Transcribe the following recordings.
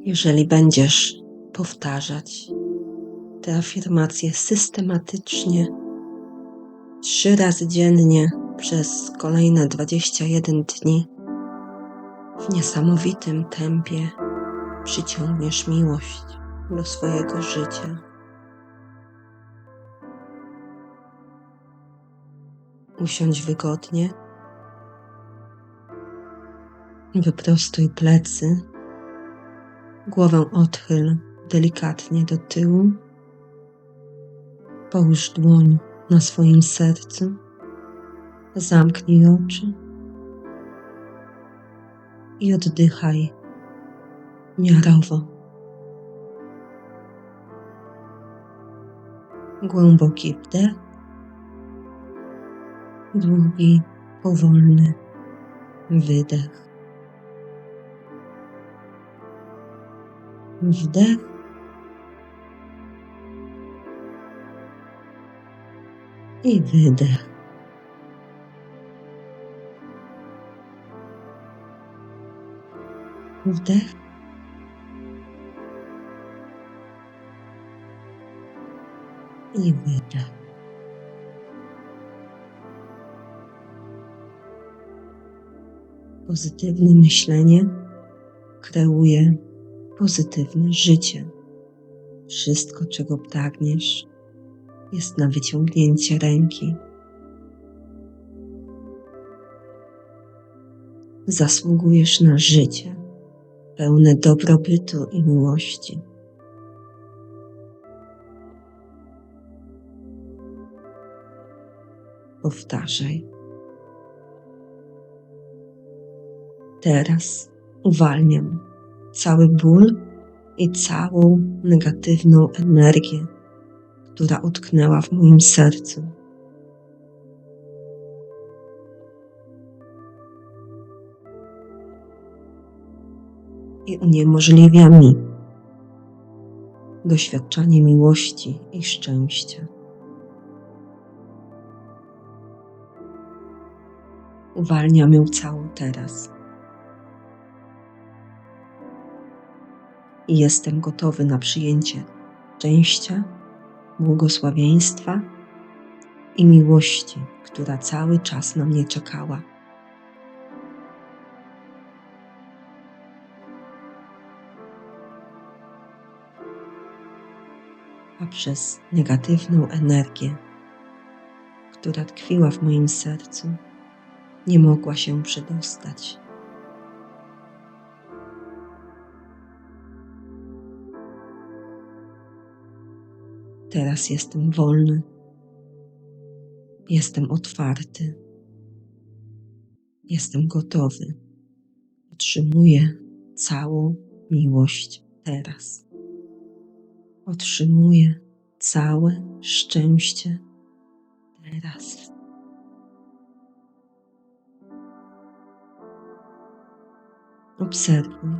Jeżeli będziesz powtarzać te afirmacje systematycznie, trzy razy dziennie przez kolejne 21 dni, w niesamowitym tempie przyciągniesz miłość do swojego życia. Usiądź wygodnie. Wyprostuj plecy. Głowę odchyl delikatnie do tyłu. Połóż dłoń na swoim sercu. Zamknij oczy i oddychaj miarowo. Głęboki wdech, długi, powolny wydech. Wdech i wydech. Wdech i wydech. Pozytywne myślenie kreuje pozytywne życie. Wszystko, czego pragniesz, jest na wyciągnięcie ręki. Zasługujesz na życie pełne dobrobytu i miłości. Powtarzaj. Teraz uwalniam cały ból i całą negatywną energię, która utknęła w moim sercu. I uniemożliwia mi doświadczanie miłości i szczęścia. Uwalniam ją całą teraz. I jestem gotowy na przyjęcie szczęścia, błogosławieństwa i miłości, która cały czas na mnie czekała. A przez negatywną energię, która tkwiła w moim sercu, nie mogła się przedostać. Teraz jestem wolny. Jestem otwarty. Jestem gotowy. Otrzymuję całą miłość teraz. Otrzymuję całe szczęście teraz. Obserwuj,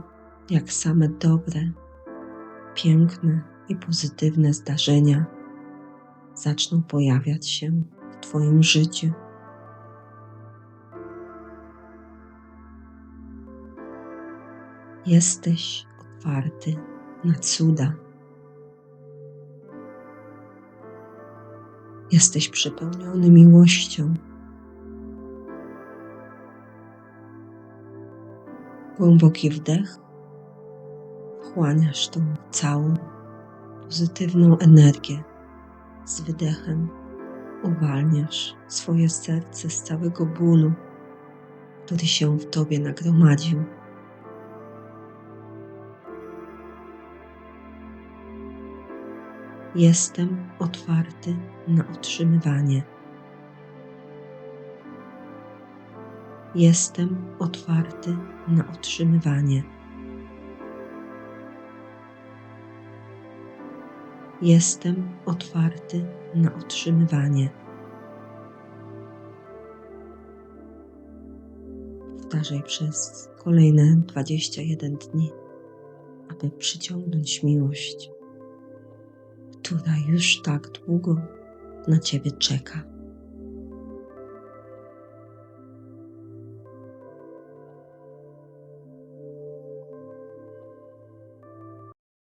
jak same dobre, piękne i pozytywne zdarzenia zaczną pojawiać się w Twoim życiu. Jesteś otwarty na cuda. Jesteś przepełniony miłością. Głęboki wdech. Wchłaniasz tą całą pozytywną energię. Z wydechem uwalniasz swoje serce z całego bólu, który się w tobie nagromadził. Jestem otwarty na otrzymywanie. Jestem otwarty na otrzymywanie. Jestem otwarty na otrzymywanie. Powtarzaj przez kolejne 21 dni, aby przyciągnąć miłość, która już tak długo na Ciebie czeka.